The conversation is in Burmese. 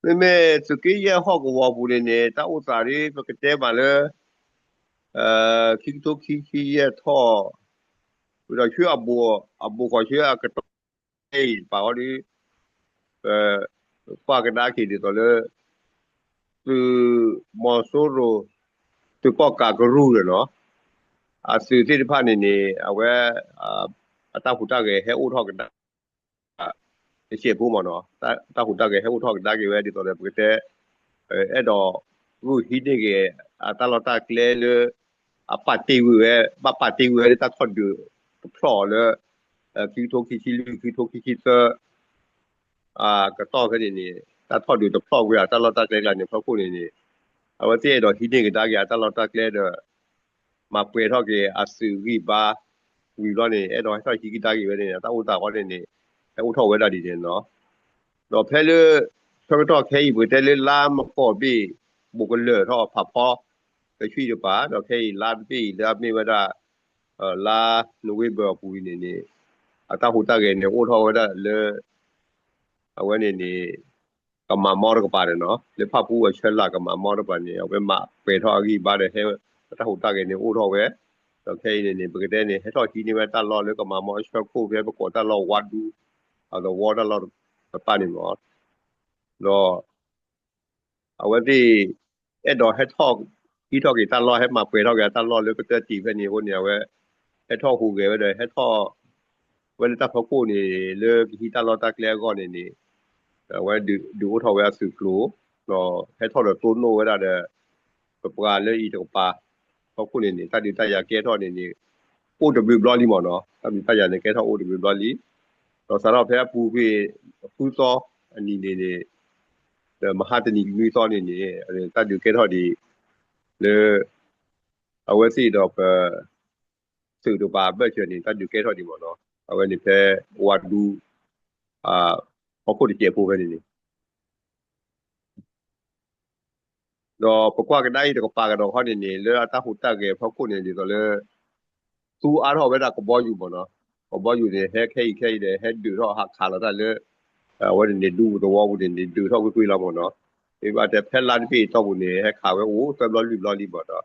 妹妹，这个也好个话不的呢，但我咋的不个带嘛了？呃，去做去去也套，为了去阿伯阿伯过去啊个东，哎，把我的呃，把个拿去的到了，是毛收入，是国家个入了喏，啊，是这里怕呢呢，啊喂啊啊，大胡大个还乌套个 的。ရှေ့ဖို့မနော်တာတာဟုတာကေဟဲဟူထောက်တာကေဝဲဒီတော့လေပကတဲ့အဲ့တော့ဘူဟီဒီကေအတလတာကလေလေအပတ်တီဝဲဘပတ်တီဝဲတာထော်ဒူဖလော်လေကီတိုကီချီလူကီတိုကီချီသအာကတော့ခရီနေတာထော်ဒူတဖလော်ဝဲတာလတာကလေလာနေဖခုနေနေအဝတိတော့ဟီဒီကေတာကေတာလတာကလေတော့မပွေထောက်ကေအဆူဝီဘာဝီလောနေအဲ့တော့ဟိုဟီကီတာကေဝဲနေတာဥတာဟောနေနေ ဥထောက်ဝဲတာဒီတင်နော်တော့ဖဲလေဖဲတော့ခဲဤဘတဲလေလာမပေါ်ပြီบุกเลอท่อผับพอไปช่วยดีป่าတော့ခဲဤလာပြီလာမိဝဒเอ่อလာနဝေဘပူနေနေအတဟုတကေနေဥထောဝဒလေအဝဲနေနေကမမောရကပါတယ်နော်လေဖပူဝချက်လာကမမောရပါနေအဝဲမပေထောအကြီးပါတယ်ဟဲတဟုတကေနေဥထောဝဲတော့ခဲနေနေပကတဲ့နေဟဲထောကြီးနေဝဲတလောလေကမမောချက်ကိုပဲပကောတလောဝတ်ဒူ uh, the water lot of pani mo lo awe ti e do he talk he talk ki tan lo he ma pwe talk ya tan lo le ko te ti ve ni ho ni awe he talk hu ge we de he talk we le ta pho ko ni le ki ta lo ta clear go ni ni awe du du o talk we su klo lo he talk lo to no we da de ပပလေဤတော့ပါောက်ခုနေနေတတိတရကဲတော့နေနေ OW block လीမော်နော်တတိတရနေကဲတော့ OW block လी တော့ဆရာတော်ဘုရားပူပြီးပူသောအနေနဲ့မဟာတဏီနွေသောအနေနဲ့တတ်တူကဲတော့ဒီလေအဝစီတော့ပစုတို့ပါဘက်ချင်တတ်တူကဲတော့ဒီပေါ့နော်အဝနေဖဲဝတ်ဒူအာအခုတည်းပို့ပဲနေနေတော့ပကွာကဒိုင်းတော့ပါကတော့ဟောနေနေလေအတဟုတ်တက်ကေဖောက်ခုနေနေတော့လေသူအားတော့ပဲတာကဘောอยู่ပေါ့နော် ဘောယူနေဟဲခဲခဲတယ်ဟဲဒူတော့ဟာခါလာတယ်လေအဲဝနေဒူတော့ဝနေဒူတော့ကိုကိုလာမနော်ဒီပါတဲ့ဖက်လာပြီးတော့ဘူးနေဟဲခါပဲဝိုးသဘလလီဘလလီပေါ့တော့